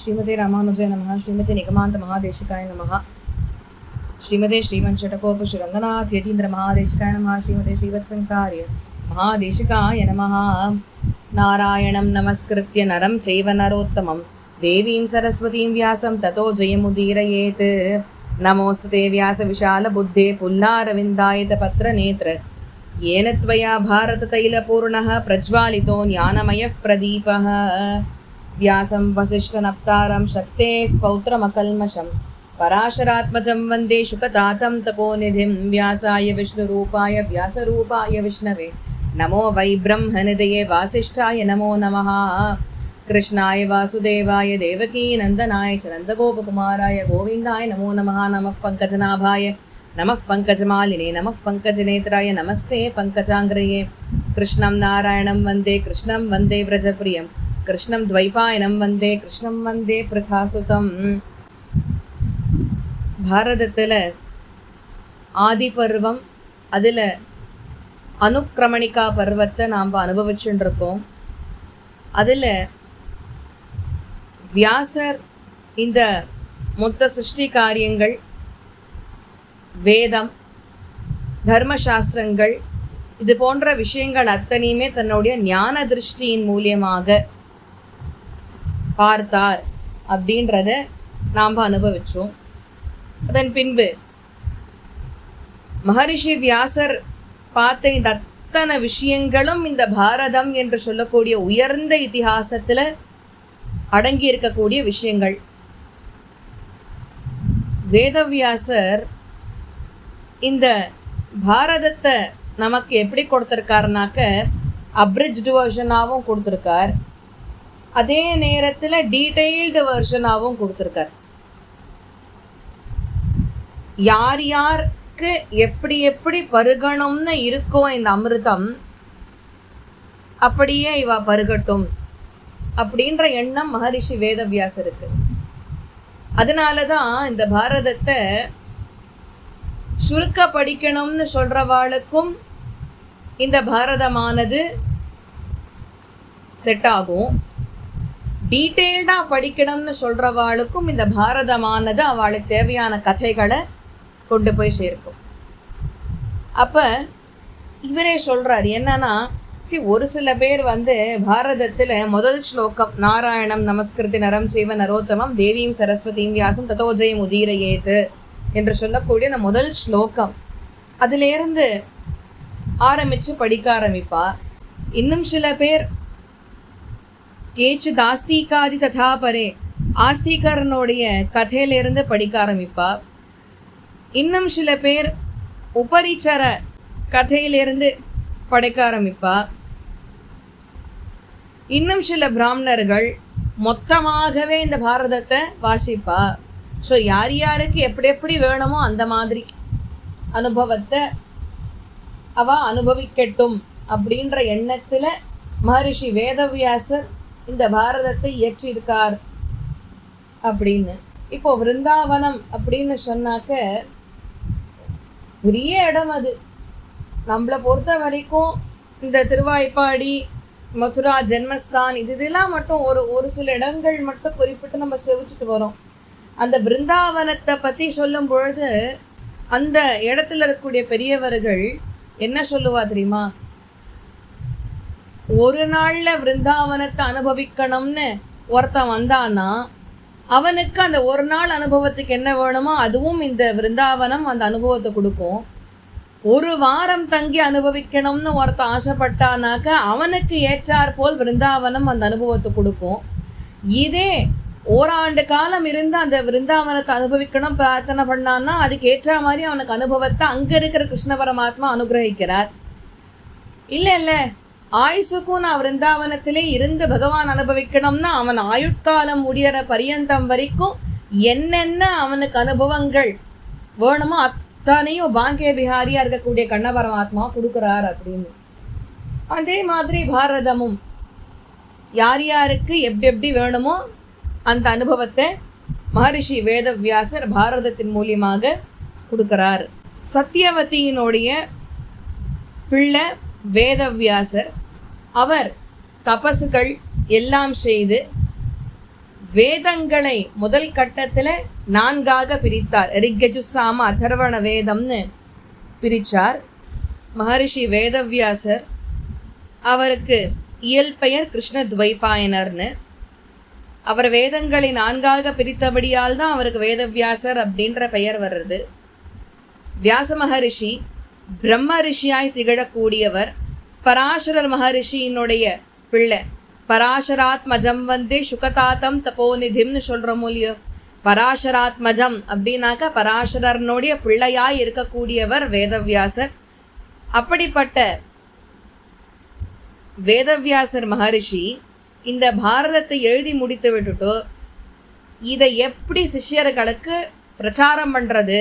ஸ்ரீமதி ராமானுஜய நம ஸ்ரீமதி நிகமாந்த மகாதேசிகாய நம ஸ்ரீமதே ஸ்ரீமன் ஷடகோப ஸ்ரீரங்கநாத் யதீந்திர மகாதேசிகாய நம ஸ்ரீமதே ஸ்ரீவத்சங்காரிய மகாதேசிகாய நம நாராயணம் நமஸ்கிருத்திய நரம் செய்வ நரோத்தமம். தேவீம் சரஸ்வதீம் வியாசம் ததோ ஜெயமுதீரயேத். நமோஸ்து தே வியாச விஷால புத்தே புல்லாரவிந்தாயத பத்திர நேத்திர येन त्वया भारततैलपूर्णः प्रज्वालितो ज्ञानमयः प्रदीपः व्यासं वसिष्ठनप्तारं शक्तेः पौत्रमकल्मषं पराशरात्मजं वन्दे शुकतातं तपोनिधिं व्यासाय विष्णुरूपाय व्यासरूपाय विष्णवे नमो वै ब्रह्मनिधये वासिष्ठाय नमो नमः कृष्णाय वासुदेवाय देवकीनन्दनाय च नन्दगोपकुमाराय गोविन्दाय नमो नमः नमः पङ्कजनाभाय नमः पङ्कजमालिने नमः पङ्कजनेत्राय नमस्ते पङ्कजाङ्ग्रये कृष्णं नारायणं वन्दे कृष्णं वन्दे व्रजप्रियं कृष्णं द्वैपायनं वन्दे कृष्णं वन्दे प्रथासुतं பாரதத்தில் ஆதி பருவம் அதில் அனுக்கிரமணிகா பருவத்தை நாம் அனுபவிச்சுட்டு இருக்கோம் அதில் வியாசர் இந்த மொத்த சிருஷ்டி காரியங்கள் வேதம் தர்மசாஸ்திரங்கள் இது போன்ற விஷயங்கள் அத்தனையுமே தன்னுடைய ஞான திருஷ்டியின் மூலியமாக பார்த்தார் அப்படின்றத நாம் அனுபவிச்சோம். அதன் பின்பு மகரிஷி வியாசர் பார்த்த இந்த அத்தனை விஷயங்களும் இந்த பாரதம் என்று சொல்லக்கூடிய உயர்ந்த இதிகாசத்தில் அடங்கி இருக்கக்கூடிய விஷயங்கள். வேதவியாசர் இந்த பாரதத்தை நமக்கு எப்படி கொடுத்துருக்காருனாக்க அப்ரிஜ்டு வெர்ஷனாகவும் கொடுத்துருக்கார். அதே நேரத்தில் டீட்டெயில்டு வெர்ஷனாகவும் கொடுத்துருக்கார். யார் யாருக்கு எப்படி எப்படி பருகணும்னு இருக்கும் இந்த அமிர்தம் அப்படியே இவா பருகட்டும் அப்படின்ற எண்ணம் மகரிஷி வேதவியாசருக்கு. அதனால தான் இந்த பாரதத்தை சுருக்க படிக்கணும்னு சொல்றவாளுக்கும் இந்த பாரதமானது செட் ஆகும். டீட்டெயில்டாக படிக்கணும்னு சொல்கிறவாளுக்கும் இந்த பாரதமானது அவளுக்கு தேவையான கதைகளை கொண்டு போய் சேர்க்கும். அப்போ இவரே சொல்கிறார் என்னன்னா சி ஒரு சில பேர் வந்து பாரதத்தில் முதல் ஸ்லோகம் நாராயணம் நமஸ்கிருதி நரம் செய்வ நரோத்தமம் தேவியும் சரஸ்வதியும் வியாசம் ததோஜயம் உதீரையேத்து என்று சொல்லக்கூடிய அந்த முதல் ஸ்லோகம். அதிலேருந்து ஆரம்பித்து படிக்க ஆரம்பிப்பா. இன்னும் சில பேர் கேச்சு தாஸ்திகாதி ததா பரே ஆஸ்திகரனுடைய கதையிலிருந்து படிக்க ஆரம்பிப்பா. இன்னும் சில பேர் உபரிச்சர கதையிலிருந்து படிக்க ஆரம்பிப்பா. இன்னும் சில பிராமணர்கள் மொத்தமாகவே இந்த பாரதத்தை வாசிப்பா. ஸோ யார் யாருக்கு எப்படி எப்படி வேணுமோ அந்த மாதிரி அனுபவத்தை அவ அனுபவிக்கட்டும் அப்படின்ற எண்ணத்தில் மகரிஷி வேதவியாசர் இந்த பாரதத்தை இயற்றியிருக்கார் அப்படின்னு. இப்போ விருந்தாவனம் அப்படின்னு சொன்னாக்க பெரிய இடம் அது. நம்மளை பொறுத்த வரைக்கும் இந்த திருவாய்ப்பாடி மதுரா ஜென்மஸ்தான் இது இதெல்லாம் மட்டும் ஒரு ஒரு சில இடங்கள் மட்டும் குறிப்பிட்டு நம்ம செவிச்சுட்டு வரோம். அந்த பிருந்தாவனத்தை பற்றி சொல்லும் பொழுது அந்த இடத்துல இருக்கக்கூடிய பெரியவர்கள் என்ன சொல்லுவா தெரியுமா? ஒரு நாளில் பிருந்தாவனத்தை அனுபவிக்கணும்னு ஒருத்தன் வந்தான்னா அவனுக்கு அந்த ஒரு நாள் அனுபவத்துக்கு என்ன வேணுமோ அதுவும் இந்த பிருந்தாவனம் அந்த அனுபவத்தை கொடுக்கும். ஒரு வாரம் தங்கி அனுபவிக்கணும்னு ஒருத்தன் ஆசைப்பட்டானாக்க அவனுக்கு ஏற்றாற்போல் போல் அந்த அனுபவத்தை கொடுக்கும். இதே ஓராண்டு காலம் இருந்து அந்த விருந்தாவனத்தை அனுபவிக்கணும் பிரார்த்தனை பண்ணான்னா அதுக்கு ஏற்ற மாதிரி அவனுக்கு அனுபவத்தை அங்க இருக்கிற கிருஷ்ண பரமாத்மா அனுகிரகிக்கிறார். இல்ல இல்ல. ஆயுசுக்கும் நான் விருந்தாவனத்திலே இருந்து பகவான் அனுபவிக்கணும்னா அவன் ஆயுட்காலம் முடியற பரியந்தம் வரைக்கும் என்னென்ன அவனுக்கு அனுபவங்கள் வேணுமோ அத்தனையும் பாங்கிய பிஹாரியா இருக்கக்கூடிய கண்ண பரமாத்மா கொடுக்குறார் அப்படின்னு. அதே மாதிரி பாரதமும். யார் யாருக்கு எப்படி எப்படி வேணுமோ அந்த அனுபவத்தை மகரிஷி வேதவியாசர் பாரதத்தின் மூலியமாக கொடுக்கிறார். சத்தியவதியினுடைய பிள்ளை வேதவியாசர் அவர் தபசுகள் எல்லாம் செய்து வேதங்களை முதல் கட்டத்தில் நான்காக பிரித்தார். ரிக்கஜுசாம அதர்வண வேதம்னு பிரித்தார் மகரிஷி வேதவியாசர் அவருக்கு இயல்பெயர் கிருஷ்ண துவைபாயனர்னு அவர் வேதங்களை நான்காக பிரித்தபடியால் தான் அவருக்கு வேதவியாசர் அப்படின்ற பெயர் வர்றது. வியாச மகரிஷி பிரம்ம ரிஷியாய் திகழக்கூடியவர். பராசரர் மகரிஷியினுடைய பிள்ளை. பராசராத்மஜம் வந்து சுகதாத்தம் தபோநிதிம்னு சொல்கிறோம் இல்லையோ? பராசராத்மஜம் அப்படின்னாக்க பராசரனுடைய பிள்ளையாய் இருக்கக்கூடியவர் வேதவியாசர். அப்படிப்பட்ட வேதவியாசர் மகரிஷி இந்த பாரதத்தை எழுதி முடித்து விட்டுட்டு இதை எப்படி சிஷ்யர்களுக்கு பிரச்சாரம் பண்ணுறது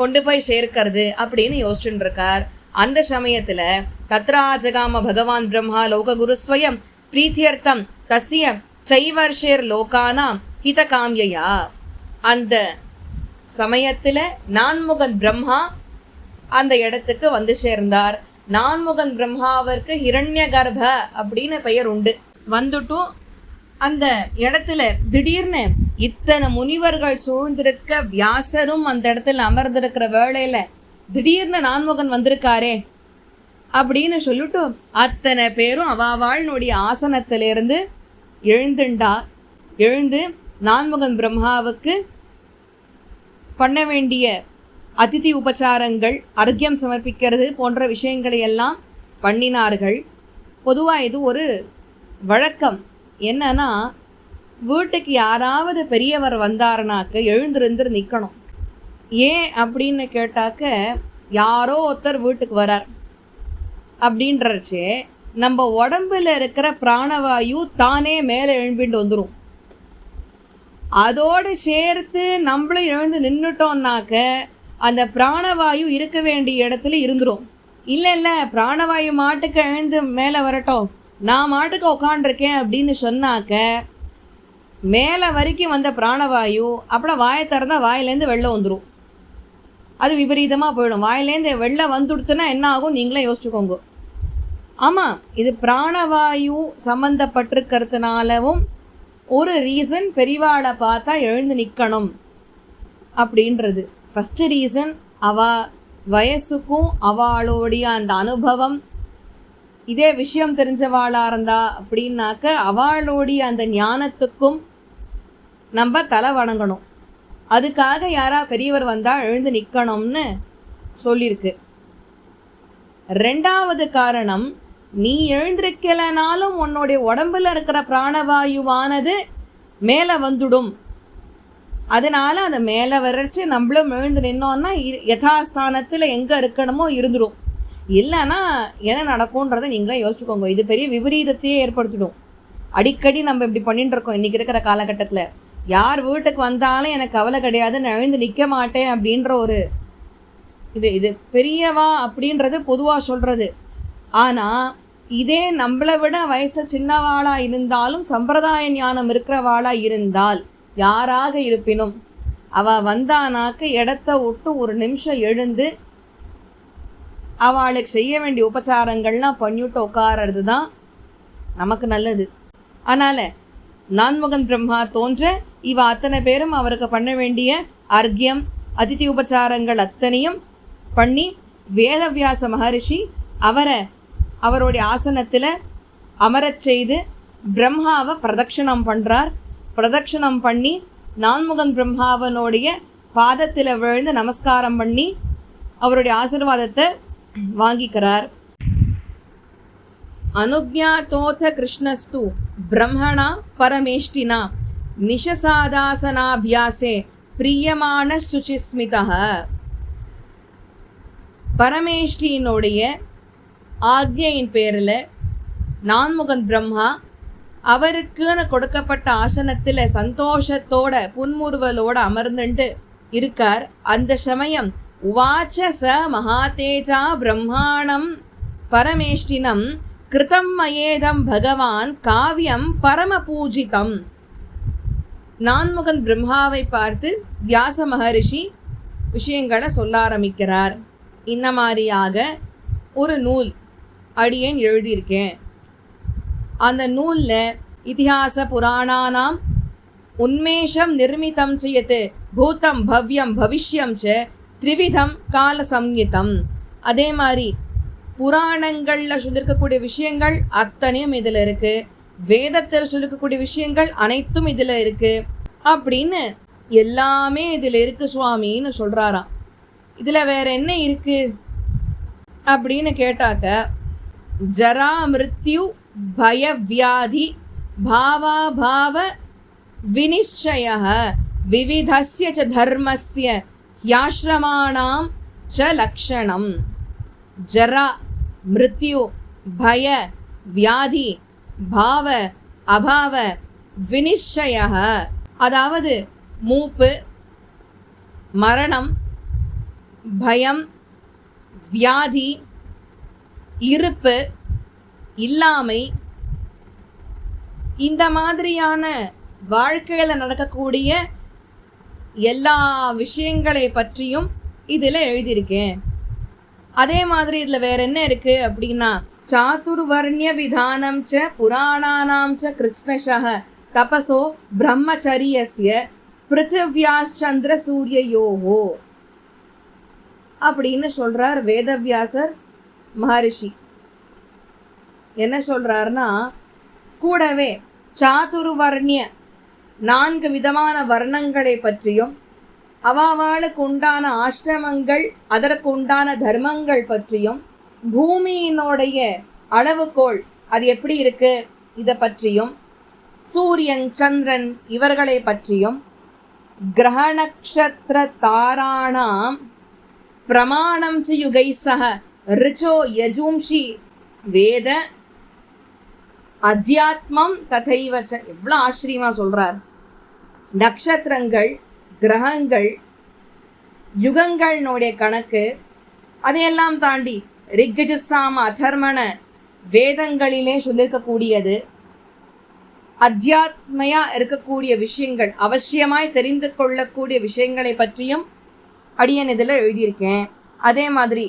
கொண்டு போய் சேர்க்கிறது அப்படின்னு யோசிச்சுட்டு இருக்கார் அந்த சமயத்தில் தத்ராஜகாம பகவான் பிரம்மா லோககுரு ஸ்வயம் பிரீத்தியர்த்தம் தசிய சைவர்ஷேர் லோகானாம் ஹித காமியா அந்த சமயத்தில் நான்முகன் பிரம்மா அந்த இடத்துக்கு வந்து சேர்ந்தார். நான்முகன் பிரம்மாவிற்கு ஹிரண்ய கர்ப்ப அப்படின்னு பெயர் உண்டு. வந்துட்டும். அந்த இடத்துல திடீர்னு இத்தனை முனிவர்கள் சூழ்ந்திருக்க வியாசரும் அந்த இடத்துல அமர்ந்திருக்கிற வேளையில் திடீர்னு நான்முகன் வந்திருக்காரே அப்படின்னு சொல்லிட்டு அத்தனை பேரும் அவாவாழ்னுடைய ஆசனத்திலிருந்து எழுந்துண்டா. எழுந்து நான்முகன் பிரம்மாவுக்கு பண்ண வேண்டிய அதிதி உபச்சாரங்கள் அர்க்கியம் சமர்ப்பிக்கிறது போன்ற விஷயங்களை எல்லாம் பண்ணினார்கள். பொதுவாக இது ஒரு வழக்கம் என்னன்னா வீட்டுக்கு யாராவது பெரியவர் வந்தாருனாக்க எழுந்திருந்து நிற்கணும் ஏன் அப்படின்னு கேட்டாக்க யாரோ ஒருத்தர் வீட்டுக்கு வரார். அப்படின்றச்சு நம்ம உடம்புல இருக்கிற பிராணவாயு தானே மேலே எழும்பிட்டு வந்துடும் அதோடு சேர்த்து நம்மளும் எழுந்து நின்றுட்டோம்னாக்க அந்த பிராணவாயு இருக்க வேண்டிய இடத்துல இருந்துடும் இல்லை இல்லை பிராணவாயு மாட்டுக்கு எழுந்து மேலே வரட்டும். நான் மாட்டுக்கு உக்காண்டிருக்கேன் அப்படின்னு சொன்னாக்க மேலே வரைக்கும் வந்த பிராணவாயு அப்புறம் வாயை திறந்தால் வாயிலேருந்து வெளில வந்துடும் அது விபரீதமாக போயிடும். வாயிலேருந்து வெளில வந்துடுத்துனா என்ன ஆகும் நீங்களே யோசிச்சுக்கோங்க. ஆமாம் இது பிராணவாயு சம்மந்தப்பட்டிருக்கிறதுனாலவும் ஒரு ரீசன் பெரிவாளை பார்த்தா எழுந்து நிற்கணும் அப்படின்றது. ஃபஸ்ட்டு ரீசன் அவ வயசுக்கும் அவளுடைய அந்த அனுபவம் இதே விஷயம் தெரிஞ்சவாளாக இருந்தா அப்படின்னாக்க அவளுடைய அந்த ஞானத்துக்கும் நம்ம தலை வணங்கணும். அதுக்காக யாரா பெரியவர் வந்தால் எழுந்து நிற்கணும்னு சொல்லியிருக்கு ரெண்டாவது காரணம் நீ எழுந்திருக்கலனாலும் உன்னுடைய உடம்புல இருக்கிற பிராணவாயுவானது மேலே வந்துடும். அதனால அதை மேலே வரைச்சு நம்மளும் எழுந்து நின்னோன்னா யதாஸ்தானத்தில் எங்கே இருக்கணுமோ இருந்துடும் இல்லைன்னா என்ன நடக்கும்ன்றதை நீங்களே யோசிச்சுக்கோங்க. இது பெரிய விபரீதத்தையே ஏற்படுத்திடும். அடிக்கடி நம்ம இப்படி பண்ணிட்டு இருக்கோம். இன்றைக்கி இருக்கிற காலகட்டத்தில். யார் வீட்டுக்கு வந்தாலும் எனக்கு கவலை கிடையாது. நான் எழுந்து நிற்க மாட்டேன் அப்படின்ற ஒரு இது இது பெரியவா அப்படின்றது பொதுவாக சொல்கிறது ஆனால் இதே நம்மளை விட வயசில் சின்னவாளாக இருந்தாலும் சம்பிரதாய ஞானம் இருக்கிறவாளாக இருந்தால் யாராக இருப்பினும் அவள் வந்தானாக்க இடத்த விட்டு ஒரு நிமிஷம் எழுந்து அவளுக்கு செய்ய வேண்டிய உபச்சாரங்கள்லாம் பண்ணிவிட்டு உட்காரது தான் நமக்கு நல்லது. அதனால் நான்முகன் பிரம்மா தோன்ற இவ அத்தனை பேரும் அவருக்கு பண்ண வேண்டிய அர்க்கியம் அதிதி உபச்சாரங்கள் அத்தனையும் பண்ணி வேதவியாச மகரிஷி அவரை அவருடைய ஆசனத்தில் அமரச் செய்து பிரம்மாவை பிரதட்சணம் பண்ணுறார் பிரதட்சணம் பண்ணி நான்முகன் பிரம்மாவனுடைய பாதத்தில் விழுந்து நமஸ்காரம் பண்ணி அவருடைய ஆசீர்வாதத்தை வாங்கிக்கிறார். அனுஜாத்தோத கிருஷ்ணஸ்து பிரம்மணா பரமேஷ்டினா நிஷசாதாசனாபியாசே பிரியமான சுச்சிஸ்மிதா பரமேஷ்டியினுடைய ஆக்ஞையின் பேரில் நான்முகன் பிரம்மா அவருக்குன்னு கொடுக்கப்பட்ட ஆசனத்தில் சந்தோஷத்தோட புன்முறுவலோட அமர்ந்துட்டு இருக்கார். அந்த சமயம் உவாச்ச ச மகாதேஜா பிரம்மாணம் பரமேஷ்டினம் கிருதம் மயேதம் பகவான் காவியம் பரமபூஜிதம். நான்முகன் பிரம்மாவை பார்த்து வியாச மகரிஷி விஷயங்களை சொல்ல ஆரம்பிக்கிறார். இந்த மாதிரியாக ஒரு நூல் அடியேன் எழுதியிருக்கேன். அந்த நூலில் இதிகாச புராணானாம் உன்மேஷம் நிர்மிதம் செய்யத்து பூத்தம் பவ்யம் பவிஷ்யம் ச த்ரிவிதம் கால சம்யுதம் அதே மாதிரி புராணங்களில் சொல்லியிருக்கக்கூடிய விஷயங்கள் அத்தனையும் இதில் இருக்குது வேதத்தில் சொல்லிருக்கக்கூடிய விஷயங்கள் அனைத்தும் இதில் இருக்குது அப்படின்னு எல்லாமே இதில் இருக்குது சுவாமின்னு சொல்கிறாராம் இதில் வேற என்ன இருக்குது அப்படின்னு கேட்டாக்க ஜரா மிருத்யு பய வியாதி பாவாபாவ வினிச்சய விவிதஸ்ய ச தர்மஸ்ய யாஸ்ரமாணாம் ச லக்ஷணம். ஜரா மிருத்யு பய வியாதி பாவ அபாவ வினிச்சய அதாவது மூப்பு மரணம் பயம் வியாதி இருப்பு இல்லாமை. இந்த மாதிரியான வாழ்க்கையில் நடக்கக்கூடிய எல்லா விஷயங்களை பற்றியும் இதில் எழுதியிருக்கேன். அதே மாதிரி இதில் வேற என்ன இருக்கு அப்படின்னா சாத்துர்வர்ணிய விதானம் ச புராணானாம் ச கிருஷ்ணஷः தபசோ பிரம்மச்சரியஸ்ய பிருத்திவியாச்சந்திர சூரியயோகோ அப்படின்னு சொல்கிறார் வேதவியாசர் மகரிஷி. என்ன சொல்கிறாருன்னா கூடவே சாதுர்வர்ணிய நான்கு விதமான வர்ணங்களை பற்றியும் அவாவாளுக்கு உண்டான ஆசிரமங்கள் அதற்கு உண்டான தர்மங்கள் பற்றியும் பூமியினுடைய அளவுகோல் அது எப்படி இருக்கு? இதை பற்றியும் சூரியன் சந்திரன் இவர்களை பற்றியும் கிரகநக்ஷத்திர தாராணாம் பிரமாணம் ச யுகை சக ரிச்சோ யஜூம்ஷி வேத அத்தியாத்மம் ததைவச்ச. எவ்வளோ ஆச்சரியமாக சொல்கிறார் நட்சத்திரங்கள் கிரகங்கள் யுகங்களினுடைய கணக்கு அதையெல்லாம் தாண்டி ரிக்கஜசாம அதர்மண வேதங்களிலே சொல்லியிருக்கக்கூடியது அத்தியாத்மையா இருக்கக்கூடிய விஷயங்கள் அவசியமாய் தெரிந்து கொள்ளக்கூடிய விஷயங்களை பற்றியும் அடியன் இதில் எழுதியிருக்கேன். அதே மாதிரி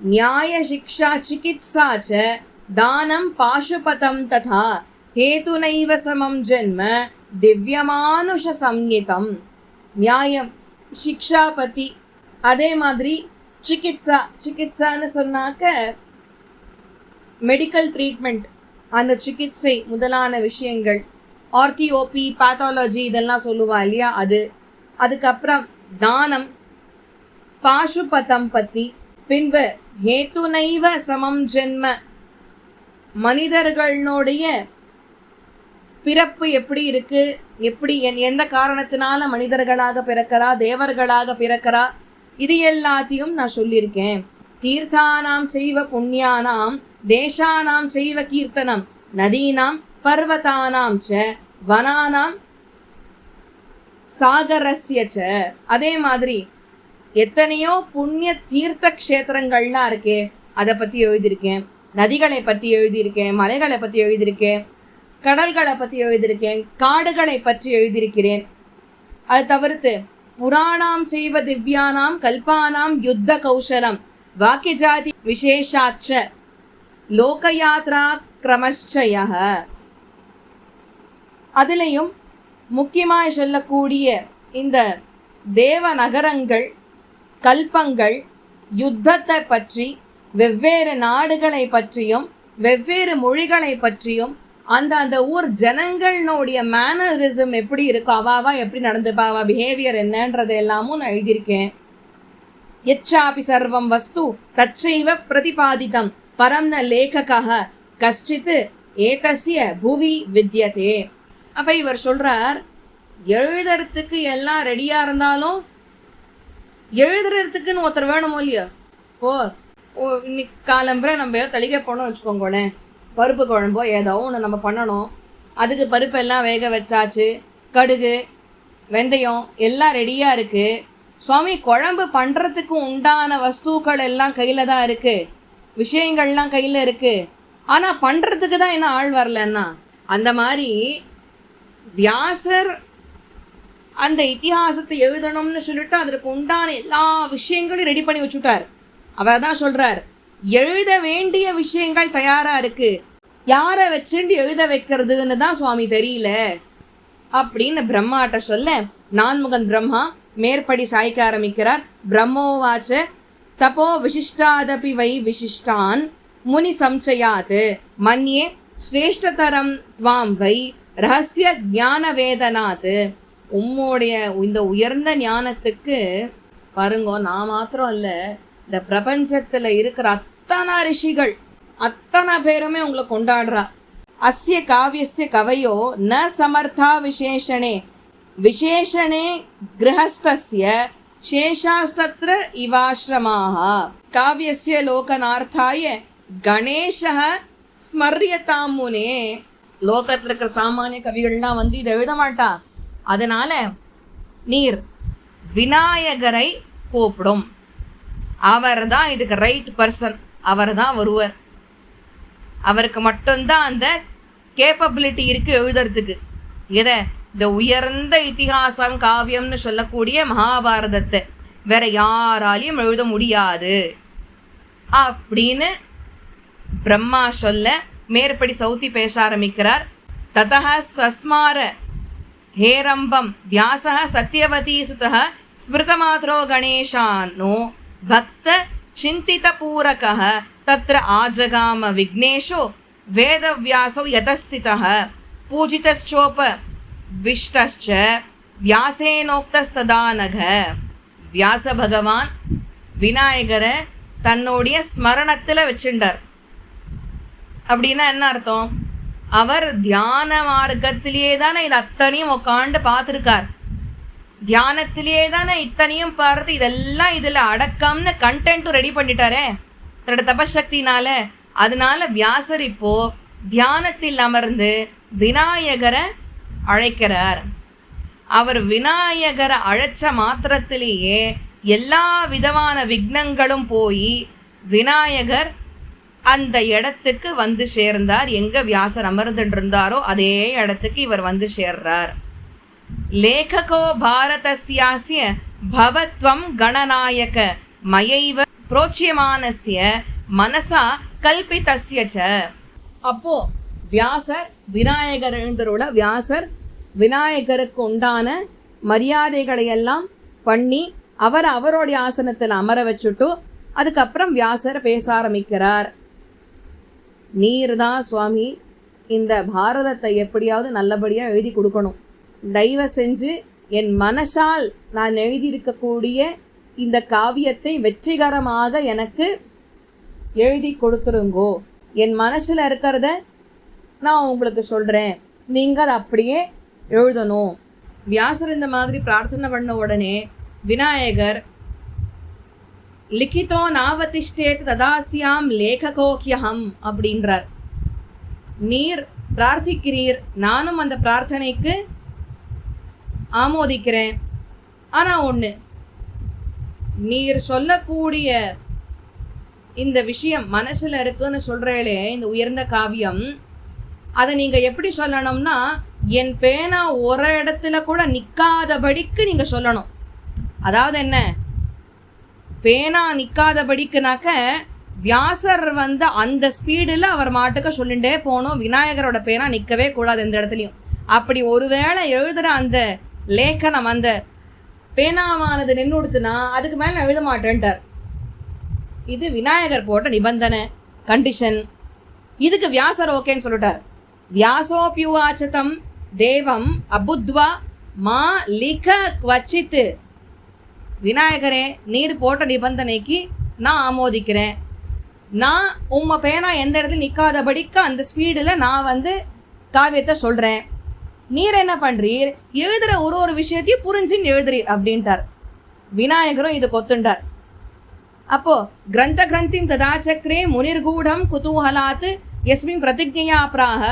நியாய சிக்ஷா சிகித்சா ச தானம் பாசுபதம் ததா ஹேதுனைவ சமம் ஜென்ம திவ்யமானுஷ சம்யதம் நியாயம் சிக்ஷா பத்தி அதே மாதிரி சிகித்சா சிகித்சான்னு சொன்னாக்க மெடிக்கல் ட்ரீட்மெண்ட் அந்த சிகிச்சை முதலான விஷயங்கள் ஆர்டிஓபி பேத்தாலஜி இதெல்லாம் சொல்லுவா இல்லையா அது. அதுக்கப்புறம் தானம் பாசுபதம் பத்தி பின்பு ஹேத்துனைவ சமம் ஜென்ம மனிதர்களுடைய பிறப்பு எப்படி இருக்கு? எப்படி என்- எந்த காரணத்தினால மனிதர்களாக பிறக்கிறா? தேவர்களாக பிறக்கிறா? இது எல்லாத்தையும் நான் சொல்லியிருக்கேன். தீர்த்தானாம் செய்வ புண்ணியானாம் தேசானாம் செய்வ கீர்த்தனம் நதீனாம் பர்வதானாம் ச வனானாம் சாகரஸ்ய ச. அதே மாதிரி எத்தனையோ புண்ணிய தீர்த்த க்ஷேத்திரங்கள்லாம் இருக்கே அதை பற்றி எழுதியிருக்கேன். நதிகளை பற்றி எழுதியிருக்கேன் மலைகளை பற்றி எழுதியிருக்கேன். கடல்களை பற்றி எழுதியிருக்கேன் காடுகளை பற்றி எழுதியிருக்கிறேன். அது தவிர்த்து புராணாம் செய்வ திவ்யானாம் கல்பானாம் யுத்த கௌசலம் வாக்கியஜாதி விசேஷாச்ச லோகயாத்ரா கிரமச்சய அதுலேயும் முக்கியமாய் சொல்லக்கூடிய இந்த தேவ நகரங்கள் கல்பங்கள் யுத்தத்தை பற்றி வெவ்வேறு நாடுகளை பற்றியும் வெவ்வேறு மொழிகளை பற்றியும் அந்த அந்த ஊர் ஜனங்களுடைய மேனரிசம் எப்படி இருக்கும் அவாவா எப்படி நடந்துப்பா அவா பிஹேவியர் என்னன்றது எல்லாமும் நான் எழுதியிருக்கேன். எச்சாபி சர்வம் வஸ்து தச்சைவ பிரதிபாதிதம். பரம் ந லேககः கஷ்டித்து ஏகசிய புவி வித்யதே. அப்போ இவர் சொல்கிறார் எழுதுறதுக்கு எல்லாம் ரெடியாக இருந்தாலும் எழுதுறதுக்குன்னு ஒருத்தர் வேணுமோ இல்லையோ? ஓ ஓ இன்னைக்கு காலம்பரை நம்ம தளிகை போனோம் வச்சுக்கோங்களேன். பருப்பு குழம்போ ஏதோ ஒன்று நம்ம பண்ணணும். அதுக்கு பருப்பு எல்லாம் வேக வச்சாச்சு. கடுகு வெந்தயம் எல்லாம் ரெடியாக இருக்குது சுவாமி குழம்பு பண்ணுறதுக்கு உண்டான வஸ்துக்கள் எல்லாம் கையில் தான் இருக்குது விஷயங்கள்லாம் கையில் இருக்குது ஆனால் பண்ணுறதுக்கு தான் என்ன ஆள் வரலன்னா அந்த மாதிரி வியாசர் அந்த இத்திஹாசத்தை எழுதணும்னு சொல்லிட்டு அதற்கு உண்டான எல்லா விஷயங்களையும் ரெடி பண்ணி வச்சுட்டார். அவர் தான் சொல்கிறார் எழுத வேண்டிய விஷயங்கள் தயாரா இருக்கு. யாரை வச்சுட்டு எழுத வைக்கிறதுன்னு தான் சுவாமி தெரியல. அப்படின்னு பிரம்மாட்ட சொல்ல நான்முகன் பிரம்மா மேற்படி சாய்க்க ஆரம்பிக்கிறார். பிரம்மோவாச்ச தபோ விசிஷ்டாதபி வை விசிஷ்டான் முனி சம்சயாத் மன்யே சிரேஷ்டதரம் துவாம் வை ரகசிய ஞான வேதனாத் உம்முடைய இந்த உயர்ந்த ஞானத்துக்கு பாருங்க நான் மாத்திரம் இல்லை இந்த பிரபஞ்சத்தில் இருக்கிற அத்தனை ரிஷிகள். அத்தனை பேருமே உங்களை கொண்டாடுறா. அஸ்ய காவியஸ்ய கவையோ ந சமர்த்தா விசேஷணே விசேஷணே கிரகஸ்தஸ்ய சேஷாஸ்தத்ர இவாசிரமாக காவியஸ்ய லோகனார்த்தாய கணேஷ ஸ்மரியதாம் முனே. லோகத்தில் இருக்கிற சாமானிய கவிகள்லாம் வந்து இதை எழுத மாட்டா. அதனால் நீர் விநாயகரை கூப்பிடும். அவர் தான் இதுக்கு ரைட் பர்சன் அவர் தான் வருவார் அவருக்கு மட்டும்தான் அந்த கேப்பபிலிட்டி இருக்குது எழுதுறதுக்கு. எதை இந்த உயர்ந்த இத்திஹாசம் காவியம்னு சொல்லக்கூடிய மகாபாரதத்தை வேற யாராலையும் எழுத முடியாது. அப்படின்னு பிரம்மா சொல்ல மேற்படி சௌத்தி பேச ஆரம்பிக்கிறார். ததக சஸ்மார ஹேரம்பம் வியாசக சத்யவதி சுதக ஸ்மிருதமாத்ரோ கணேஷானோ பக்த भक्तचिन्तितपूरकः तत्र आजगाम विघ्नेशो वेदव्यासौ यतस्थितः पूजितश्चोपविष्टश्च வியாசேனோக்தஸ்ததானக வியாச பகவான் விநாயகரை தன்னுடைய ஸ்மரணத்தில் வச்சுட்டார் அப்படின்னா என்ன அர்த்தம் அவர் தியான மார்க்கத்திலேயே தானே இது அத்தனையும் உட்காந்து பார்த்துருக்கார் தியானத்திலேயே தானே இத்தனையும் பாடுறது இதெல்லாம் இதில் அடக்கம்னு கண்டென்ட்டும் ரெடி பண்ணிட்டாரே. தன்னோட தபசக்தினால. அதனால வியாசர் இப்போ தியானத்தில் அமர்ந்து விநாயகரை அழைக்கிறார். அவர் விநாயகரை அழைச்ச மாத்திரத்திலேயே எல்லா விதமான விக்னங்களும் போய் விநாயகர் அந்த இடத்துக்கு வந்து சேர்ந்தார். எங்கே வியாசர் அமர்ந்துட்டு இருந்தாரோ அதே இடத்துக்கு இவர் வந்து சேர்றார். लेखको भारतस्यास्य பவத்வம் கணநாயக மயைவ प्रोच्यमानस्य மனசா கல்பிதஸ்ய ச அப்போ வியாசர் விநாயகர் எழுந்தருள வியாசர் விநாயகருக்கு உண்டான மரியாதைகளை எல்லாம் பண்ணி அவர் அவருடைய ஆசனத்தில் அமர வச்சுட்டு அதுக்கப்புறம் வியாசர் பேச ஆரம்பிக்கிறார். நீர் தான் சுவாமி இந்த பாரதத்தை எப்படியாவது நல்லபடியாக எழுதி கொடுக்கணும். தயவு செஞ்சு என் மனசால் நான் எழுதியிருக்கக்கூடிய இந்த காவியத்தை வெற்றிகரமாக எனக்கு எழுதி கொடுத்துருங்கோ. என் மனசில் இருக்கிறத நான் உங்களுக்கு சொல்கிறேன் நீங்கள் அதை அப்படியே எழுதணும். வியாசர் இந்த மாதிரி பிரார்த்தனை பண்ண உடனே விநாயகர் லிখিதோ நாவதிஷ்டேத் ததாசியாம் லேககோக்கியகம் அப்படின்றார். நீர் பிரார்த்திக்கிறீர். நானும் அந்த பிரார்த்தனைக்கு ஆமோதிக்கிறேன். ஆனால் ஒன்று நீர் சொல்லக்கூடிய இந்த விஷயம் மனசில் இருக்குன்னு சொல்கிறேலே இந்த உயர்ந்த காவியம் அதை நீங்கள் எப்படி சொல்லணும்னா என் பேனா ஒரு இடத்துல கூட நிற்காதபடிக்கு நீங்கள் சொல்லணும். அதாவது என்ன? பேனா நிற்காதபடிக்குனாக்க வியாசர் வந்து அந்த ஸ்பீடில் அவர் மாட்டுக்கு சொல்லிகிட்டே போகணும். விநாயகரோட பேனா நிற்கவே கூடாது எந்த இடத்துலையும். அப்படி ஒருவேளை எழுதுகிற அந்த லேಖனம் அந்த பேனாவானது நின்றுடுத்துனா அதுக்கு மேலே நான் எழுத மாட்டேன்ட்டார் இது விநாயகர் போட்ட நிபந்தனை கண்டிஷன் இதுக்கு வியாசர் ஓகேன்னு சொல்லிட்டார். வியாசோபியுவாச்சதம் தேவம் அபுத்வா மா லிக குவச்சித்து. விநாயகரே நீர் போட்ட நிபந்தனைக்கு நான் ஆமோதிக்கிறேன். நான் உங்கள் பேனா எந்த இடத்துல நிற்காதபடிக்கு அந்த ஸ்பீடில் நான் வந்து காவியத்தை சொல்கிறேன் நீர் என்ன பண்ணுறீர் எழுதுகிற ஒரு ஒரு விஷயத்தையும் புரிஞ்சுன்னு எழுதுறீர் அப்படின்ட்டார். விநாயகரும் இது கொத்துண்டார். அப்போ கிரந்த கிரந்திம் ததாச்சக்ரே முனிர்கூடம் குதூஹலாத் எஸ்மின் பிரதிஜையா பிராக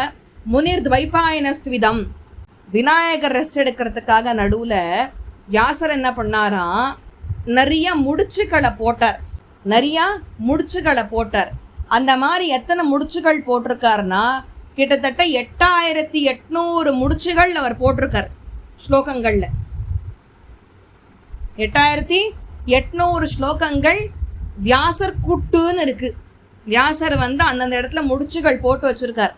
முனிர் துவைபாயனஸ்துவிதம். விநாயகர் ரெஸ்ட் எடுக்கிறதுக்காக நடுவில் வியாசர் என்ன பண்ணாராம் நிறைய முடிச்சுகளை போட்டார். நிறையா முடிச்சுகளை போட்டார். அந்த மாதிரி எத்தனை முடிச்சுகள் போட்டிருக்காருன்னா கிட்டத்தட்ட எட்டாயிரத்தி எட்நூறு முடிச்சுகள் அவர் போட்டிருக்கார் ஸ்லோகங்களில். எட்டாயிரத்தி எட்நூறு ஸ்லோகங்கள் வியாசர் கூட்டுன்னு இருக்கு. வியாசர் வந்து அந்தந்த இடத்துல முடிச்சுகள் போட்டு வச்சிருக்கார்.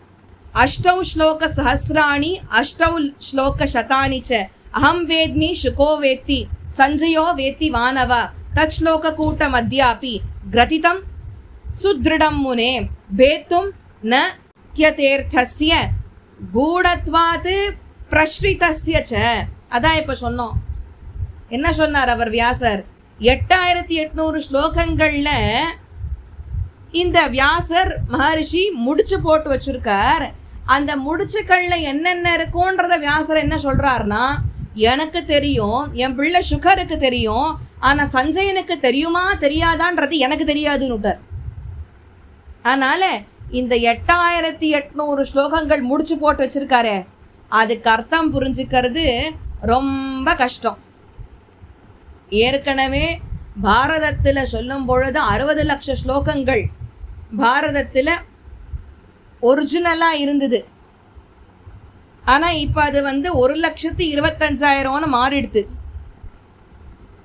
அஷ்டௌ ஸ்லோக சஹசிராணி அஷ்டௌ ஸ்லோக சதானி ச அகம் வேத்மி சுகோ வேத்தி சஞ்சயோ வேத்தி வானவ தத் ஸ்லோக கூட்ட மத்தியாபி கிரதிதம் சுத்ருடம் முனே பேத்தும் ந முக்கியதேர்த்தஸ்ய கூடத்வாது பிரஸ்ரிதஸ்ய ச. அதான் இப்போ சொன்னோம். என்ன சொன்னார் அவர் வியாசர்? எட்டாயிரத்தி எட்நூறு ஸ்லோகங்களில் இந்த வியாசர் மகரிஷி முடிச்சு போட்டு வச்சிருக்கார். அந்த முடிச்சுக்கள்ல என்னென்ன இருக்கும்ன்றத வியாசர் என்ன சொல்றாருன்னா எனக்கு தெரியும் என் பிள்ளை சுகருக்கு தெரியும் ஆனா சஞ்சயனுக்கு தெரியுமா தெரியாதான்றது எனக்கு தெரியாதுன்னு விட்டார் அதனால இந்த எட்டாயிரத்தி எட்நூறு ஸ்லோகங்கள் முடிச்சு போட்டு வச்சுருக்காரு. அதுக்கு அர்த்தம் புரிஞ்சுக்கிறது ரொம்ப கஷ்டம். ஏற்கனவே பாரதத்தில் சொல்லும் பொழுது அறுபது லட்ச ஸ்லோகங்கள் பாரதத்தில் ஒரிஜினலாக இருந்தது. ஆனால் இப்போ அது வந்து ஒரு லட்சத்தி இருபத்தஞ்சாயிரம்னு மாறிடுது.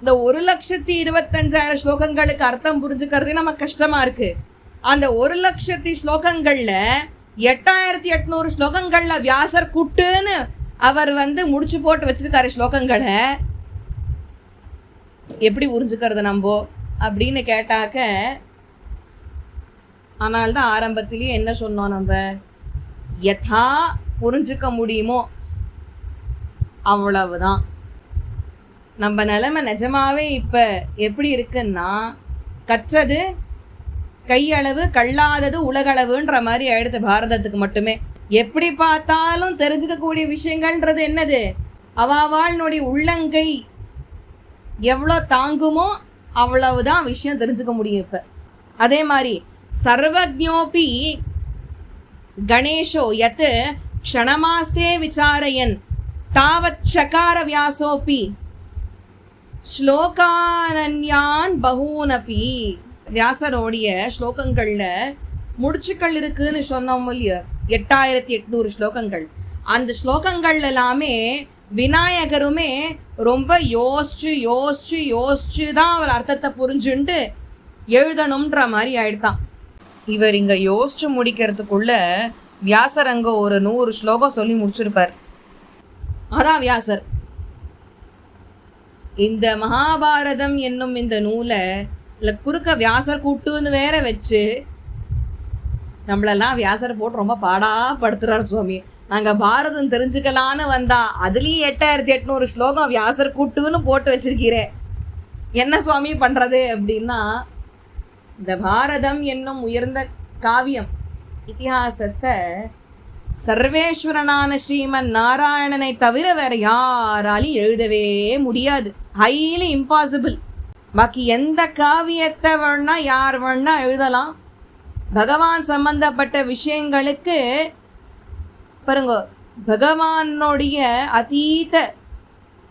இந்த ஒரு லட்சத்தி இருபத்தஞ்சாயிரம் ஸ்லோகங்களுக்கு அர்த்தம் புரிஞ்சுக்கிறது நமக்கு கஷ்டமாக இருக்குது அந்த ஒரு லட்சத்தி ஸ்லோகங்களில் எட்டாயிரத்தி எட்நூறு ஸ்லோகங்களில் வியாசர் குட்டுன்னு அவர் வந்து முடிச்சு போட்டு வச்சிருக்காரு ஸ்லோகங்களை. எப்படி புரிஞ்சுக்கிறது நம்ம அப்படின்னு கேட்டாக்க ஆனால் தான் ஆரம்பத்திலேயே என்ன சொன்னோம் நம்ம யதா புரிஞ்சுக்க முடியுமோ? அவ்வளவுதான். நம்ம நிலைமை நிஜமாவே இப்போ எப்படி இருக்குன்னா கற்றது கையளவு கல்லாதது உலகளவுன்ற மாதிரி ஆயிடுது பாரதத்துக்கு மட்டுமே. எப்படி பார்த்தாலும் தெரிஞ்சுக்கக்கூடிய விஷயங்கள்ன்றது என்னது? அவாவாளுடைய உள்ளங்கை எவ்வளோ தாங்குமோ அவ்வளவுதான் விஷயம் தெரிஞ்சுக்க முடியும் இப்போ. அதே மாதிரி சர்வஜோபி கணேஷோ எத்து க்ஷணமாஸ்தே விசாரையன் தாவத் சகார வியாசோபி ஸ்லோகானன்யான் பகூனபி. வியாசரோடைய ஸ்லோகங்களில் முடிச்சுக்கள் இருக்குன்னு சொன்னோம் இல்லையா? எட்டாயிரத்தி எட்நூறு ஸ்லோகங்கள். அந்த ஸ்லோகங்கள் எல்லாமே விநாயகருமே ரொம்ப யோசிச்சு யோசிச்சு யோசிச்சு தான் அவர் அர்த்தத்தை புரிஞ்சுண்டு எழுதணுன்ற மாதிரி ஆயிடுதான். இவர் இங்கே யோசிச்சு முடிக்கிறதுக்குள்ள வியாசர் அங்கே ஒரு நூறு ஸ்லோகம் சொல்லி முடிச்சிருப்பார். அதான் வியாசர். இந்த மகாபாரதம் என்னும் இந்த நூலை இல்லை குறுக்க வியாசர் கூட்டுன்னு வேற வச்சு நம்மளெல்லாம் வியாசர் போட்டு ரொம்ப பாடாப்படுத்துறார் சுவாமி. நாங்கள் பாரதம் தெரிஞ்சுக்கலான்னு வந்தா அதுலேயும் எட்டாயிரத்தி எட்நூறு ஸ்லோகம் வியாசர் கூட்டுன்னு போட்டு வச்சிருக்கிறேன் என்ன சுவாமி பண்ணுறது அப்படின்னா இந்த பாரதம் என்னும் உயர்ந்த காவியம் இத்திஹாசத்தை சர்வேஸ்வரனான ஸ்ரீமன் நாராயணனை தவிர வேற யாராலையும் எழுதவே முடியாது. ஹைலி இம்பாசிபிள் பாக்கி எந்த காவியத்தை வேணா யார் வேணா எழுதலாம். பகவான் சம்பந்தப்பட்ட விஷயங்களுக்கு பாருங்க பகவானுடைய அதீத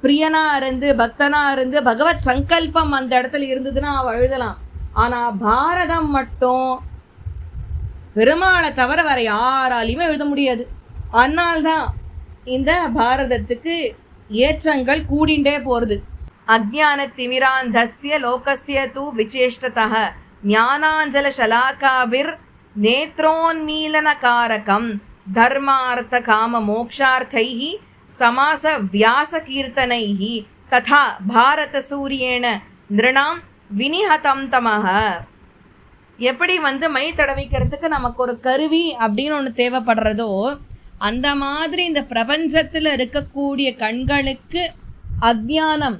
பிரியனாக இருந்து பக்தனாக இருந்து பகவத் சங்கல்பம் அந்த இடத்துல இருந்ததுன்னா அவள் எழுதலாம். ஆனால் பாரதம் மட்டும் பெருமாளை தவிர வேற யாராலையுமே எழுத முடியாது. அதனால்தான் இந்த பாரதத்துக்கு ஏற்றங்கள் கூடிண்டே போகிறது அஜ்ஞான திமிராந்தஸ்ய லோகஸ்ய தூ விசேஷ்டதः ஞானாஞ்சல சலாகாபிர் நேத்ரோன்மீலனகாரகம். தர்மார்த்த காம மோக்ஷார்த்தைः சமாச வியாச கீர்த்தனைः ததா பாரத சூரியேன நிருணாம் வினிஹதம் தமஹ. எப்படி வந்து மை தடவிக்கிறதுக்கு நமக்கு ஒரு கருவி அப்படின்னு ஒன்று தேவைப்படுறதோ அந்த மாதிரி இந்த பிரபஞ்சத்தில் இருக்கக்கூடிய கண்களுக்கு அஜ்ஞானம்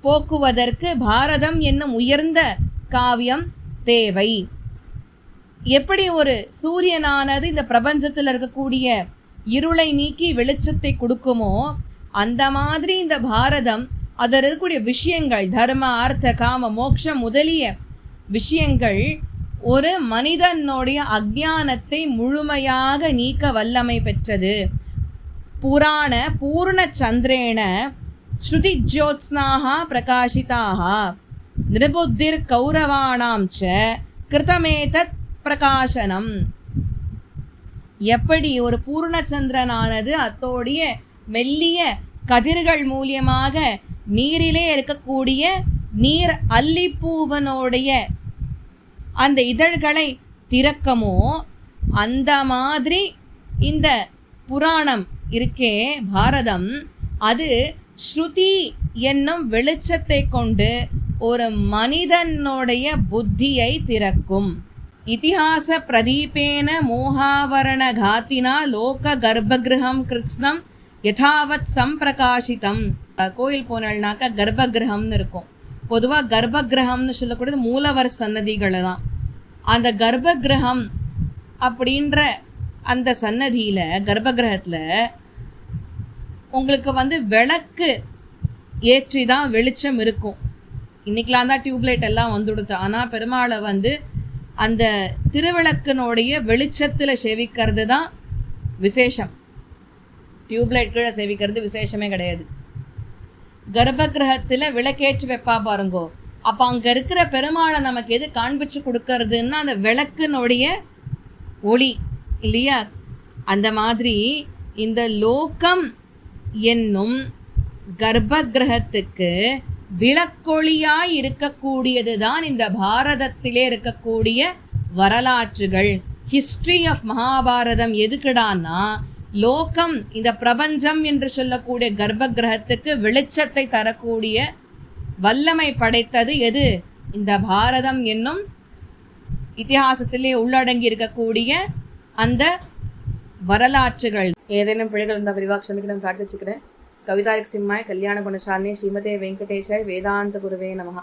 போக்குவதற்கு பாரதம் என்னும் உயர்ந்த காவியம் தேவை. எப்படி ஒரு சூரியனானது இந்த பிரபஞ்சத்தில் இருக்கக்கூடிய இருளை நீக்கி வெளிச்சத்தை கொடுக்குமோ அந்த மாதிரி இந்த பாரதம் அதில் இருக்கக்கூடிய விஷயங்கள் தர்ம அர்த்த காம மோட்சம் முதலிய விஷயங்கள் ஒரு மனிதனுடைய அக்ஞானத்தை முழுமையாக நீக்க வல்லமை பெற்றது. புராண பூர்ண சந்திரேன ஸ்ருதி ஜோத்ஸ்னாக பிரகாசிதாக நிருபுத்திர் கௌரவாணாம் ச கிருதமேதத் பிரகாசனம் எப்படி ஒரு பூர்ணச்சந்திரனானது அத்தோடைய மெல்லிய கதிர்கள் மூலியமாக நீரிலே இருக்கக்கூடிய நீர் அல்லிப்பூவனுடைய அந்த இதழ்களை திறக்கமோ அந்த மாதிரி இந்த புராணம் இருக்கே பாரதம் அது ஸ்ருதி என்னும் வெளிச்சத்தை கொண்டு ஒரு மனிதனுடைய புத்தியை திறக்கும். இத்திஹாச பிரதீபேன மோகாவரண காத்தினா லோக கர்ப்பகிரகம் கிருஷ்ணம் யதாவத் சம்பிரகாஷிதம். கோயில் போனல்னாக்கா கர்ப்பகிரகம்னு இருக்கும். பொதுவாக கர்ப்பகிரகம்னு சொல்லக்கூடியது மூலவர் சன்னதிகள் தான். அந்த கர்ப்பகிரகம் அப்படின்ற அந்த சன்னதியில் கர்ப்பகிரகத்தில் உங்களுக்கு வந்து விளக்கு ஏற்றி தான் வெளிச்சம் இருக்கும். இன்றைக்கெலாம் தான் டியூப்லைட் எல்லாம் வந்துடுது. ஆனால் பெருமாளை வந்து அந்த திருவிளக்கினுடைய வெளிச்சத்தில் சேவிக்கிறது தான் விசேஷம். டியூப்லைட் கீழே சேவிக்கிறது விசேஷமே கிடையாது. கர்ப்பகிரகத்தில் விளக்கேற்றி வைப்பா பாருங்கோ. அப்போ அங்கே இருக்கிற பெருமாளை நமக்கு எது காண்பிச்சு கொடுக்கறதுன்னா அந்த விளக்கினுடைய ஒளி இல்லையா? அந்த மாதிரி இந்த லோகம் என்னும் கர்ப்பகிரகத்துக்கு விளக்கொளியாய் இருக்கக்கூடியது தான் இந்த பாரதத்திலே இருக்கக்கூடிய வரலாற்றுகள். ஹிஸ்ட்ரி ஆஃப் மகாபாரதம் எதுக்குடான்னா லோகம் இந்த பிரபஞ்சம் என்று சொல்லக்கூடிய கர்ப்பகிரகத்துக்கு வெளிச்சத்தை தரக்கூடிய வல்லமை படைத்தது எது? இந்த பாரதம் என்னும் இத்திஹாசத்திலே உள்ளடங்கி இருக்கக்கூடிய அந்த வரலாற்றுகள். ஏதேனும் பிழைகள் இருந்தால் விரிவாக சமைக்கணும் பிரார்த்திச்சுக்கிறேன். கவிதாரிக் சிம்மாய் கல்யாண குணசாலினி ஸ்ரீமதே வெங்கடேஷாய் வேதாந்த குருவே நமகா